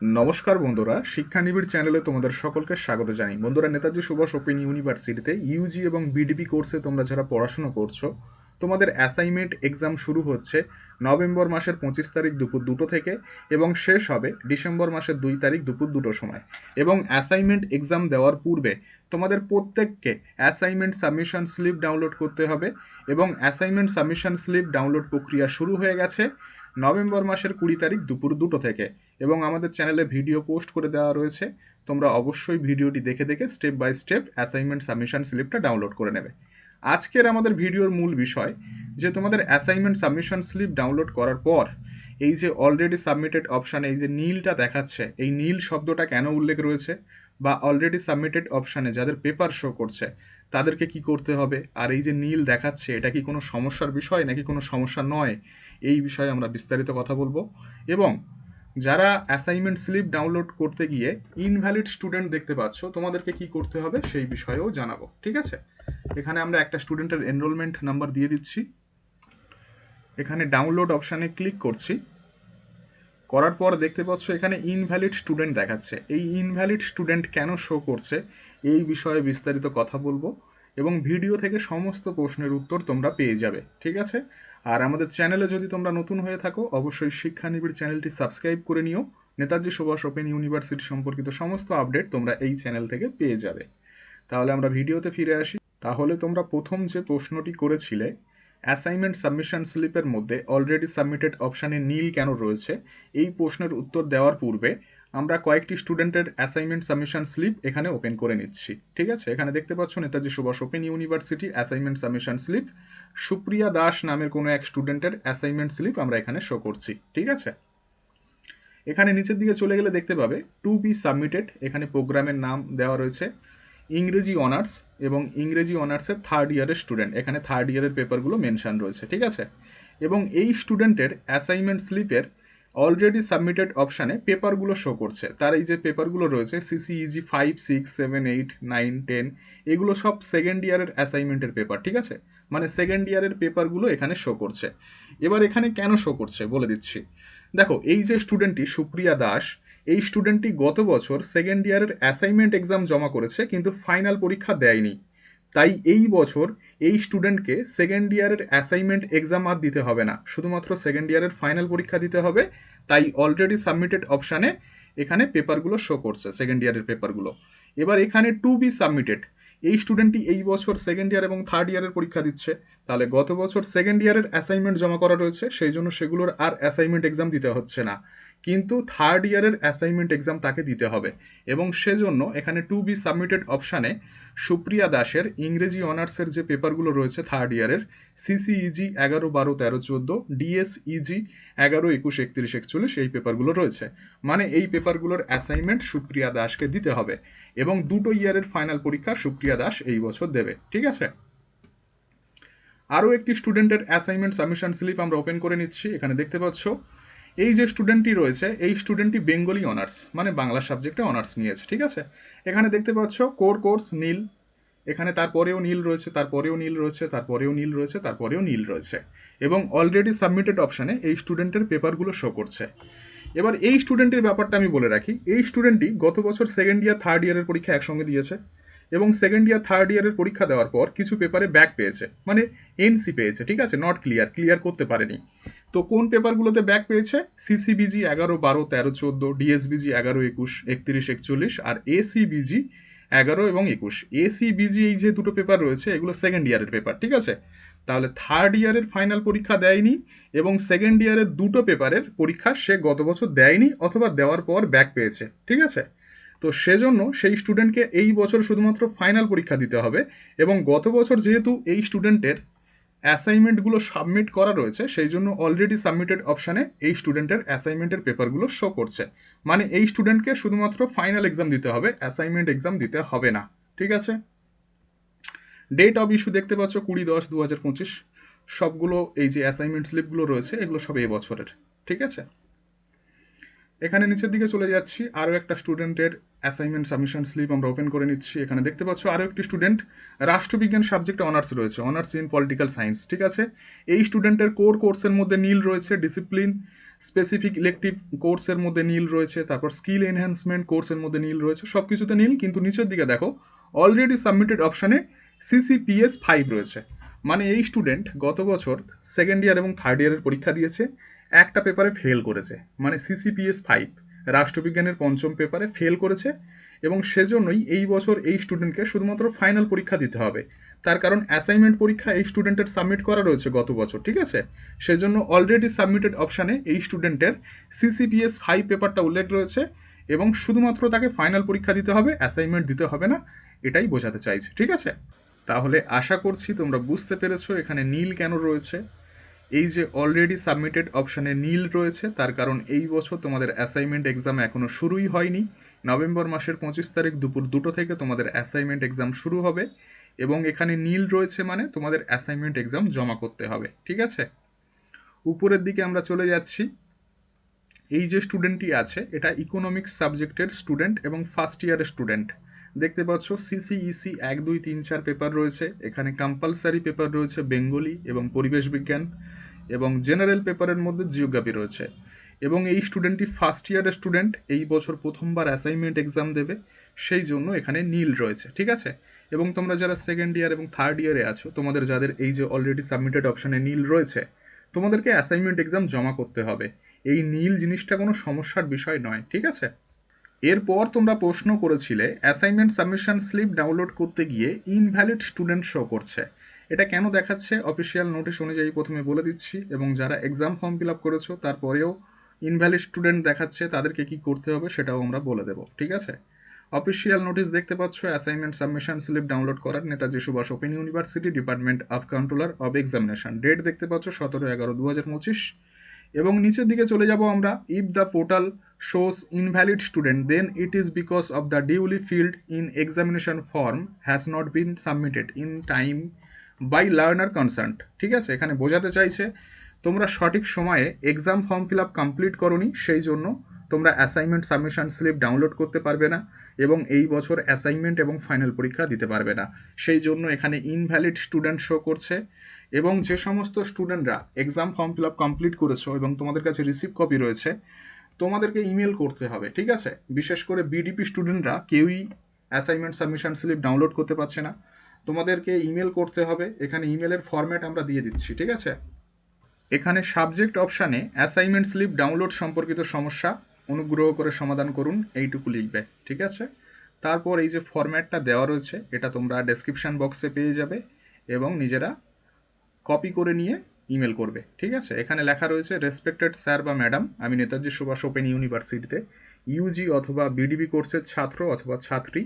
নমস্কার বন্ধুরা শিক্ষানিবিড় চ্যানেলে তোমাদের সকলকে স্বাগত জানাই। বন্ধুরা, নেতাজি সুভাষ ওপেন ইউনিভার্সিটিতে ইউজি এবং বিডিপি কোর্সে তোমরা যারা পড়াশোনা করছ, তোমাদের অ্যাসাইনমেন্ট এক্সাম শুরু হচ্ছে নভেম্বর মাসের পঁচিশ তারিখ দুপুর দুটো থেকে এবং শেষ হবে ডিসেম্বর মাসের দুই তারিখ দুপুর দুটোর সময়। এবং অ্যাসাইনমেন্ট এক্সাম দেওয়ার পূর্বে তোমাদের প্রত্যেককে অ্যাসাইনমেন্ট সাবমিশন স্লিপ ডাউনলোড করতে হবে এবং অ্যাসাইনমেন্ট সাবমিশন স্লিপ ডাউনলোড প্রক্রিয়া শুরু হয়ে গেছে নভেম্বর মাসের কুড়ি তারিখ দুপুর দুটো থেকে। এবং আমাদের চ্যানেলে ভিডিও পোস্ট করে দেওয়া রয়েছে। তোমরা অবশ্যই ভিডিওটি দেখে দেখে step by step assignment submission স্লিপটা ডাউনলোড করে নেবে। আজকের আমাদের ভিডিওর মূল বিষয় যে তোমাদের অ্যাসাইনমেন্ট সাবমিশন স্লিপ ডাউনলোড করার পর এই যে অলরেডি সাবমিটেড অপশানে এই যে নীলটা দেখাচ্ছে, এই নীল শব্দটা কেন উল্লেখ রয়েছে বা অলরেডি সাবমিটেড অপশানে যাদের পেপার শো করছে, তাদেরকে কি করতে হবে? আর এই যে নীল দেখাচ্ছে, এটা কি কোনো সমস্যার বিষয় নাকি কোনো সমস্যা নয়? এই বিষয়ে আমরা বিস্তারিত কথা বলব। এবং যারা অ্যাসাইনমেন্ট স্লিপ ডাউনলোড করতে গিয়ে ইনভ্যালিড স্টুডেন্ট দেখতে পাচ্ছ, তোমাদেরকে কি করতে হবে সেই বিষয়েও জানাব, ঠিক আছে? এখানে আমরা একটা স্টুডেন্টের এনরোলমেন্ট নাম্বার দিয়ে দিচ্ছি। এখানে ডাউনলোড অপশানে ক্লিক করছি। করার পর দেখতে পাচ্ছ এখানে ইনভ্যালিড স্টুডেন্ট দেখাচ্ছে। এই ইনভ্যালিড স্টুডেন্ট কেন শো করছে, এই বিষয়ে বিস্তারিত কথা বলব এবং ভিডিও থেকে সমস্ত প্রশ্নের উত্তর তোমরা পেয়ে যাবে, ঠিক আছে? আর আমাদের চ্যানেলে যদি তোমরা নতুন হয়ে থাকো, অবশ্যই শিক্ষানিবিড় চ্যানেলটি সাবস্ক্রাইব করে নিও। নেতাজি সুভাষ ওপেন ইউনিভার্সিটি সম্পর্কিত সমস্ত আপডেট তোমরা এই চ্যানেল থেকে পেয়ে যাবে। তাহলে আমরা ভিডিওতে ফিরে আসি। তাহলে তোমরা প্রথম যে প্রশ্নটি করেছিলে অ্যাসাইনমেন্ট সাবমিশন স্লিপের মধ্যে অলরেডি সাবমিটেড অপশানে নীল কেন রয়েছে? এই প্রশ্নের উত্তর দেওয়ার পূর্বে আমরা কয়েকটি স্টুডেন্টের অ্যাসাইনমেন্ট সাবমিশন স্লিপ এখানে ওপেন করে নিচ্ছি। ঠিক আছে? এখানে দেখতে পাচ্ছ Netaji Subhash open university assignment submission slip Supriya Das নামের কোনো এক স্টুডেন্টের অ্যাসাইনমেন্ট স্লিপ আমরা এখানে শো করছি। ঠিক আছে? এখানে নিচের দিকে চলে গেলে দেখতে পাবে টু বি সাবমিটেড এখানে প্রোগ্রামের নাম দেওয়া রয়েছে, ইংরেজি অনার্স এবং ইংরেজি অনার্সের থার্ড ইয়ারের স্টুডেন্ট এখানে থার্ড ইয়ারের পেপারগুলো মেনশন রয়েছে। ঠিক আছে? এবং এই স্টুডেন্টের অ্যাসাইনমেন্ট স্লিপের অলরেডি সাবমিটেড অপশানে পেপারগুলো শো করছে। তার এই যে পেপারগুলো রয়েছে CCEG five six seven eight nine ten এগুলো সব সেকেন্ড ইয়ারের অ্যাসাইনমেন্টের পেপার ঠিক আছে? মানে সেকেন্ড ইয়ারের পেপারগুলো এখানে শো করছে। এবার এখানে কেন শো করছে বলে দিচ্ছি। দেখো, এই যে স্টুডেন্টটি সুপ্রিয়া দাস, এই স্টুডেন্টটি গত বছর সেকেন্ড ইয়ারের অ্যাসাইনমেন্ট এক্সাম জমা করেছে, কিন্তু ফাইনাল পরীক্ষা দেয়নি। তাই এই বছর এই স্টুডেন্টকে সেকেন্ড ইয়ারের অ্যাসাইনমেন্ট এক্সাম আর দিতে হবে না। শুধুমাত্র সেকেন্ড ইয়ারের ফাইনাল পরীক্ষা দিতে হবে। তাই অলরেডি সাবমিটেড অপশানে এখানে পেপারগুলো শো করছে সেকেন্ড ইয়ারের পেপারগুলো এবার এখানে টু বি সাবমিটেড এই স্টুডেন্টটি এই বছর সেকেন্ড ইয়ার এবং থার্ড ইয়ারের পরীক্ষা দিচ্ছে। তাহলে গত বছর সেকেন্ড ইয়ারের অ্যাসাইনমেন্ট জমা করা রয়েছে, সেই জন্য সেগুলোর আর অ্যাসাইনমেন্ট এক্সাম দিতে হচ্ছে না। কিন্তু থার্ড ইয়ারের অ্যাসাইনমেন্ট এক্সাম তাকে দিতে হবে। এবং সেজন্য এখানে টু বি সাবমিটেড অপশানে সুপ্রিয়া দাসের ইংরেজি অনার্সের যে পেপারগুলো রয়েছে থার্ড ইয়ারের সিসিইজি এগারো, বারো, তেরো, চোদ্দ ডিএসইজি এগারো, একুশ, একত্রিশ, একচল্লিশ এই পেপারগুলো রয়েছে। মানে এই পেপারগুলোর অ্যাসাইনমেন্ট সুপ্রিয়া দাসকে দিতে হবে এবং দুটো ইয়ারের ফাইনাল পরীক্ষা সুপ্রিয়া দাস এই বছর দেবে। ঠিক আছে? আরও একটি স্টুডেন্টের অ্যাসাইনমেন্ট সাবমিশন স্লিপ আমরা ওপেন করে নিচ্ছি। এখানে দেখতে পাচ্ছ এই যে স্টুডেন্টটি রয়েছে, এই স্টুডেন্টটি বেঙ্গলি অনার্স মানে বাংলা সাবজেক্টে অনার্স নিয়েছে, ঠিক আছে? এখানে দেখতে পাচ্ছ কোর কোর্স নীল, এখানে তারপরেও নীল রয়েছে, তারপরেও নীল রয়েছে, তারপরেও নীল রয়েছে, তারপরেও নীল রয়েছে। এবং অলরেডি সাবমিটেড অপশানে এই স্টুডেন্টের পেপারগুলো শো করছে। এবার এই স্টুডেন্টের ব্যাপারটা আমি বলে রাখি, এই স্টুডেন্টটি গত বছর সেকেন্ড ইয়ার থার্ড ইয়ারের পরীক্ষা একসঙ্গে দিয়েছে। এবং সেকেন্ড ইয়ার থার্ড ইয়ারের পরীক্ষা দেওয়ার পর কিছু পেপারে ব্যাক পেয়েছে। মানে এনসি পেয়েছে, ঠিক আছে? নট ক্লিয়ার ক্লিয়ার করতে পারেনি। তো কোন পেপারগুলোতে ব্যাক পেয়েছে? সিসিবিজি এগারো, বারো, তেরো, চোদ্দ ডিএসবিজি এগারো, একুশ, একত্রিশ, একচল্লিশ আর এসিবিজি এগারো এবং একুশ। এসিবিজি এই যে দুটো পেপার রয়েছে, এগুলো সেকেন্ড ইয়ারের পেপার ঠিক আছে? তাহলে থার্ড ইয়ারের ফাইনাল পরীক্ষা দেয়নি এবং সেকেন্ড ইয়ারের দুটো পেপারের পরীক্ষা সে গত বছর দেয়নি অথবা দেওয়ার পর ব্যাক পেয়েছে, ঠিক আছে? তো সেজন্য সেই স্টুডেন্টকে এই বছর শুধুমাত্র ফাইনাল পরীক্ষা দিতে হবে এবং গত বছর যেহেতু এই স্টুডেন্টের অ্যাসাইনমেন্টগুলো সাবমিট করা রয়েছে, সেই জন্য অলরেডি সাবমিটেড অপশানে এই স্টুডেন্টের অ্যাসাইনমেন্টের পেপারগুলো শো করছে। মানে এই স্টুডেন্টকে শুধুমাত্র ফাইনাল এক্সাম দিতে হবে অ্যাসাইনমেন্ট এক্সাম দিতে হবে না। ঠিক আছে? ডেট অফ ইস্যু দেখতে পাচ্ছ কুড়ি দশ দু হাজার পঁচিশ। সবগুলো এই যে অ্যাসাইনমেন্ট স্লিপগুলো রয়েছে, এগুলো সব এই বছরের। ঠিক আছে? এখানে নিচের দিকে চলে যাচ্ছি। আরও একটা স্টুডেন্টের অ্যাসাইনমেন্ট সাবমিশন স্লিপ আমরা ওপেন করে নিচ্ছি। এখানে দেখতে পাচ্ছ আরও একটি স্টুডেন্ট। রাষ্ট্রবিজ্ঞান সাবজেক্টে অনার্স রয়েছে অনার্স ইন পলিটিক্যাল সায়েন্স ঠিক আছে? এই স্টুডেন্টের কোর কোর্সের মধ্যে নীল রয়েছে ডিসিপ্লিন স্পেসিফিক ইলেকটিভ কোর্সের মধ্যে নীল রয়েছে, তারপর স্কিল এনহ্যান্সমেন্ট কোর্সের মধ্যে নীল রয়েছে সব কিছুতে নীল, কিন্তু নিচের দিকে দেখো অলরেডি সাবমিটেড অপশানে সিসিপিএস ফাইভ রয়েছে। মানে এই স্টুডেন্ট গত বছর সেকেন্ড ইয়ার এবং থার্ড ইয়ারের পরীক্ষা দিয়েছে। একটা পেপারে ফেল করেছে মানে সিসিপিএস ফাইভ রাষ্ট্রবিজ্ঞানের পঞ্চম পেপারে ফেল করেছে এবং সেজন্যই এই বছর এই স্টুডেন্টকে শুধুমাত্র ফাইনাল পরীক্ষা দিতে হবে। তার কারণ অ্যাসাইনমেন্ট পরীক্ষা এই স্টুডেন্টের সাবমিট করা রয়েছে গত বছর, ঠিক আছে? সেজন্য অলরেডি সাবমিটেড অপশানে এই স্টুডেন্টের সিসিপিএস ফাইভ পেপারটা উল্লেখ রয়েছে এবং শুধুমাত্র তাকে ফাইনাল পরীক্ষা দিতে হবে অ্যাসাইনমেন্ট দিতে হবে না, এটাই বোঝাতে চাইছে, ঠিক আছে? তাহলে আশা করছি তোমরা বুঝতে পেরেছ এখানে নীল কেন রয়েছে। এই যে অলরেডি সাবমিটেড অপশানে নীল রয়েছে, তার কারণ এই বছর তোমাদের অ্যাসাইনমেন্ট এক্সাম এখনও শুরুই হয়নি। নভেম্বর মাসের পঁচিশ তারিখ দুপুর দুটো থেকে তোমাদের অ্যাসাইনমেন্ট এক্সাম শুরু হবে এবং এখানে নীল রয়েছে মানে তোমাদের অ্যাসাইনমেন্ট এক্সাম জমা করতে হবে, ঠিক আছে? উপরের দিকে আমরা চলে যাচ্ছি। এই যে স্টুডেন্টটি আছে, এটা ইকোনমিক্স সাবজেক্টের স্টুডেন্ট এবং ফার্স্ট ইয়ারের স্টুডেন্ট দেখতে পাচ্ছ সিসিইসি এক, দুই, তিন, চার পেপার রয়েছে। এখানে কম্পালসারি পেপার রয়েছে বেঙ্গলি এবং পরিবেশ বিজ্ঞান। এবং জেনারেল পেপারের মধ্যে জিওগ্রাফি রয়েছে। এবং এই স্টুডেন্টটি ফার্স্ট ইয়ারের স্টুডেন্ট, এই বছর প্রথমবার অ্যাসাইনমেন্ট এক্সাম দেবে, সেই জন্য এখানে নীল রয়েছে, ঠিক আছে? এবং তোমরা যারা সেকেন্ড ইয়ার এবং থার্ড ইয়ারে আছো, তোমাদের যাদের এই যে অলরেডি সাবমিটেড অপশানে নীল রয়েছে, তোমাদেরকে অ্যাসাইনমেন্ট এক্সাম জমা করতে হবে। এই নীল জিনিসটা কোনো সমস্যার বিষয় নয়, ঠিক আছে? এরপর তোমরা প্রশ্ন করেছিলে অ্যাসাইনমেন্ট সাবমিশন স্লিপ ডাউনলোড করতে গিয়ে ইনভ্যালিড স্টুডেন্ট শো করছে। এটা কেন দেখাচ্ছে? অফিসিয়াল নোটিশ অনুযায়ী প্রথমে বলে দিচ্ছি এবং যারা এক্সাম ফর্ম ফিল আপ করেছ, তারপরেও ইনভ্যালিড স্টুডেন্ট দেখাচ্ছে, তাদেরকে কি করতে হবে সেটাও আমরা বলে দেবো, ঠিক আছে? অফিসিয়াল নোটিশ দেখতে পাচ্ছ অ্যাসাইনমেন্ট সাবমিশন স্লিপ ডাউনলোড করার Netaji Subhash open university department of controller of examination date দেখতে পাচ্ছ, সতেরো এগারো দু হাজার পঁচিশ। এবং নিচের দিকে চলে যাব আমরা। If the portal shows invalid student then it is because of the duly field in examination form has not been submitted in time by learner concerned ঠিক আছে? এখানে বোঝাতে চাইছে, তোমরা সঠিক সময়ে exam form fill up complete করনি, সেই জন্য তোমরা অ্যাসাইনমেন্ট সাবমিশন স্লিপ ডাউনলোড করতে পারবে না এবং এই বছর অ্যাসাইনমেন্ট এবং ফাইনাল পরীক্ষা দিতে পারবে না। সেই জন্য এখানে ইনভ্যালিড স্টুডেন্ট শো করছে এবং যে সমস্ত স্টুডেন্টরা exam form fill up complete করেছ এবং তোমাদের কাছে রিসিভ কপি রয়েছে, তোমাদেরকে ইমেল করতে হবে, ঠিক আছে? বিশেষ করে বিডিপি স্টুডেন্টরা কেউই অ্যাসাইনমেন্ট সাবমিশন স্লিপ ডাউনলোড করতে পারছে না। তোমাদেরকে ইমেল করতে হবে। এখানে ইমেলের ফরম্যাট আমরা দিয়ে দিচ্ছি, ঠিক আছে? এখানে সাবজেক্ট অপশানে অ্যাসাইনমেন্ট স্লিপ ডাউনলোড সম্পর্কিত সমস্যা অনুগ্রহ করে সমাধান করুন, এইটুকু লিখবে, ঠিক আছে? তারপর এই যে ফরম্যাটটা দেওয়া রয়েছে, এটা তোমরা ডেসক্রিপশান বক্সে পেয়ে যাবে এবং নিজেরা কপি করে নিয়ে ইমেল করবে, ঠিক আছে? এখানে লেখা রয়েছে রেসপেক্টেড স্যার বা ম্যাডাম আমি নেতাজি সুভাষ ওপেন ইউনিভার্সিটিতে ইউজি অথবা বিডিবি কোর্সের ছাত্র অথবা ছাত্রী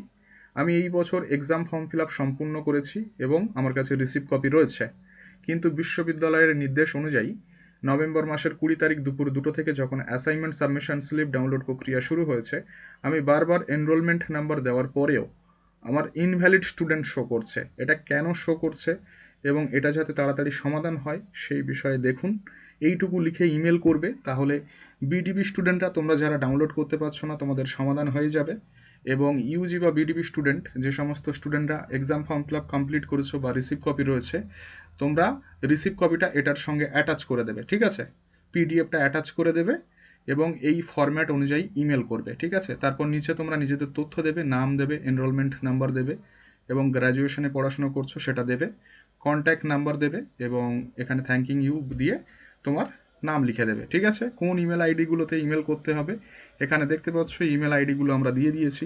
আমি এই বছর এক্সাম ফর্ম ফিল আপ সম্পূর্ণ করেছি এবং আমার কাছে রিসিভ কপি রয়েছে। কিন্তু বিশ্ববিদ্যালয়ের নির্দেশ অনুযায়ী নভেম্বর মাসের কুড়ি তারিখ দুপুর দুটো থেকে যখন অ্যাসাইনমেন্ট সাবমিশন স্লিপ ডাউনলোড প্রক্রিয়া শুরু হয়েছে, আমি বারবার এনরোলমেন্ট নাম্বার দেওয়ার পরেও আমার ইনভ্যালিড স্টুডেন্ট শো করছে। এটা কেন শো করছে এবং এটা যাতে তাড়াতাড়ি সমাধান হয় সেই বিষয়ে দেখুন। এইটুকু লিখে ইমেল করবে, তাহলে বিডিবি স্টুডেন্টরা তোমরা যারা ডাউনলোড করতে পারছ না, তোমাদের সমাধান হয়ে যাবে। এবং ইউজি বা বিডিবি স্টুডেন্ট যে সমস্ত স্টুডেন্টরা exam form fill up complete করেছ বা রিসিভ কপি রয়েছে, তোমরা রিসিভ কপিটা এটার সঙ্গে অ্যাটাচ করে দেবে, ঠিক আছে? পিডিএফটা অ্যাটাচ করে দেবে এবং এই ফরম্যাট অনুযায়ী ইমেল করবে, ঠিক আছে? তারপর নিচে তোমরা নিজেদের তথ্য দেবে, নাম দেবে এনরোলমেন্ট নাম্বার দেবে এবং গ্র্যাজুয়েশনে পড়াশোনা করছ সেটা দেবে কন্ট্যাক্ট নাম্বার দেবে এবং এখানে থ্যাঙ্কিং ইউ দিয়ে তোমার নাম লিখে দেবে, ঠিক আছে? কোন ইমেল আইডিগুলোতে ইমেল করতে হবে এখানে দেখতে পাচ্ছ ইমেল আইডিগুলো আমরা দিয়ে দিয়েছি।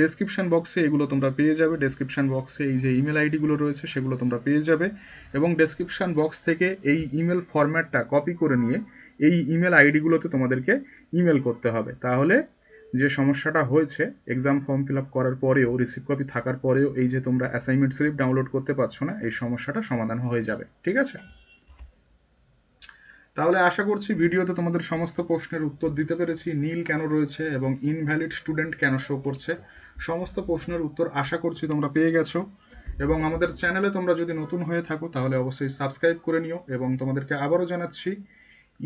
ডেসক্রিপশান বক্সে এগুলো তোমরা পেয়ে যাবে। ডেসক্রিপশান বক্সে এই যে ইমেল আইডিগুলো রয়েছে, সেগুলো তোমরা পেয়ে যাবে। এবং ডেসক্রিপশান বক্স থেকে এই ইমেল ফরম্যাটটা কপি করে নিয়ে এই ইমেল আইডিগুলোতে তোমাদেরকে ইমেল করতে হবে। তাহলে যে সমস্যাটা হয়েছে এক্সাম ফর্ম ফিল আপ করার পরেও রিসিভ কপি থাকার পরেও, এই যে তোমরা অ্যাসাইনমেন্ট স্লিপ ডাউনলোড করতে পারছ না, এই সমস্যাটা সমাধান হয়ে যাবে। ঠিক আছে? তাহলে আশা করছি ভিডিওতে তোমাদের সমস্ত প্রশ্নের উত্তর দিতে পেরেছি। নীল কেন রয়েছে এবং ইনভ্যালিড স্টুডেন্ট কেন শো করছে? সমস্ত প্রশ্নের উত্তর আশা করছি তোমরা পেয়ে গেছো। এবং আমাদের চ্যানেলে তোমরা যদি নতুন হয়ে থাকো, তাহলে অবশ্যই সাবস্ক্রাইব করে নিও এবং তোমাদেরকে আবারও জানাচ্ছি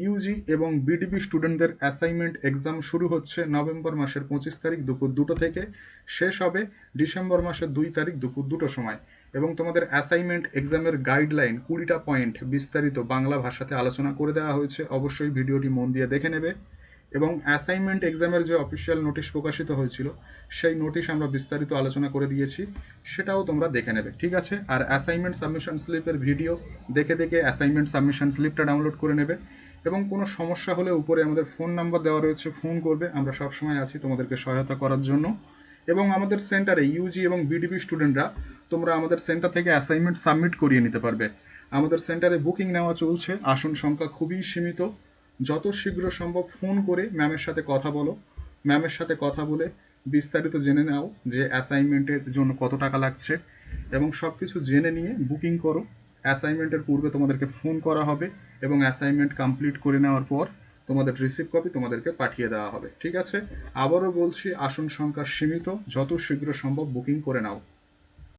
ইউজি এবং বিডিবি স্টুডেন্টদের অ্যাসাইনমেন্ট এক্সাম শুরু হচ্ছে নভেম্বর মাসের পঁচিশ তারিখ দুপুর দুটো থেকে। শেষ হবে ডিসেম্বর মাসের দুই তারিখ দুপুর দুটো সময়। এবং তোমাদের অ্যাসাইনমেন্ট এক্সামের গাইডলাইন কুড়িটা পয়েন্ট বিস্তারিত বাংলা ভাষাতে আলোচনা করে দেওয়া হয়েছে। অবশ্যই ভিডিওটি মন দিয়ে দেখে নেবে। এবং অ্যাসাইনমেন্ট এক্সামের যে অফিসিয়াল নোটিশ প্রকাশিত হয়েছিল, সেই নোটিশ আমরা বিস্তারিত আলোচনা করে দিয়েছি। সেটাও তোমরা দেখে নেবে, ঠিক আছে? আর অ্যাসাইনমেন্ট সাবমিশন স্লিপের ভিডিও দেখে দেখে অ্যাসাইনমেন্ট সাবমিশন স্লিপটা ডাউনলোড করে নেবে। এবং কোনো সমস্যা হলে উপরে আমাদের ফোন নাম্বার দেওয়া রয়েছে, ফোন করবে। আমরা সবসময় আছি তোমাদেরকে সহায়তা করার জন্য। এবং আমাদের সেন্টারে ইউজি এবং বিডিপি স্টুডেন্টরা তোমরা আমাদের সেন্টার থেকে অ্যাসাইনমেন্ট সাবমিট করিয়ে নিতে পারবে। আমাদের সেন্টারে বুকিং নেওয়া চলছে। আসন সংখ্যা খুবই সীমিত। যত শীঘ্র সম্ভব ফোন করে ম্যামের সাথে কথা বলো। ম্যামের সাথে কথা বলে বিস্তারিত জেনে নাও যে অ্যাসাইনমেন্টের জন্য কত টাকা লাগছে। এবং সব কিছু জেনে নিয়ে বুকিং করো। অ্যাসাইনমেন্টের পূর্বে তোমাদেরকে ফোন করা হবে এবং অ্যাসাইনমেন্ট কমপ্লিট করে নেওয়ার পর তোমাদের রিসিভ কপি তোমাদেরকে পাঠিয়ে দেওয়া হবে, ঠিক আছে? আবারও বলছি, আসন সংখ্যা সীমিত, যত শীঘ্র সম্ভব বুকিং করে নাও।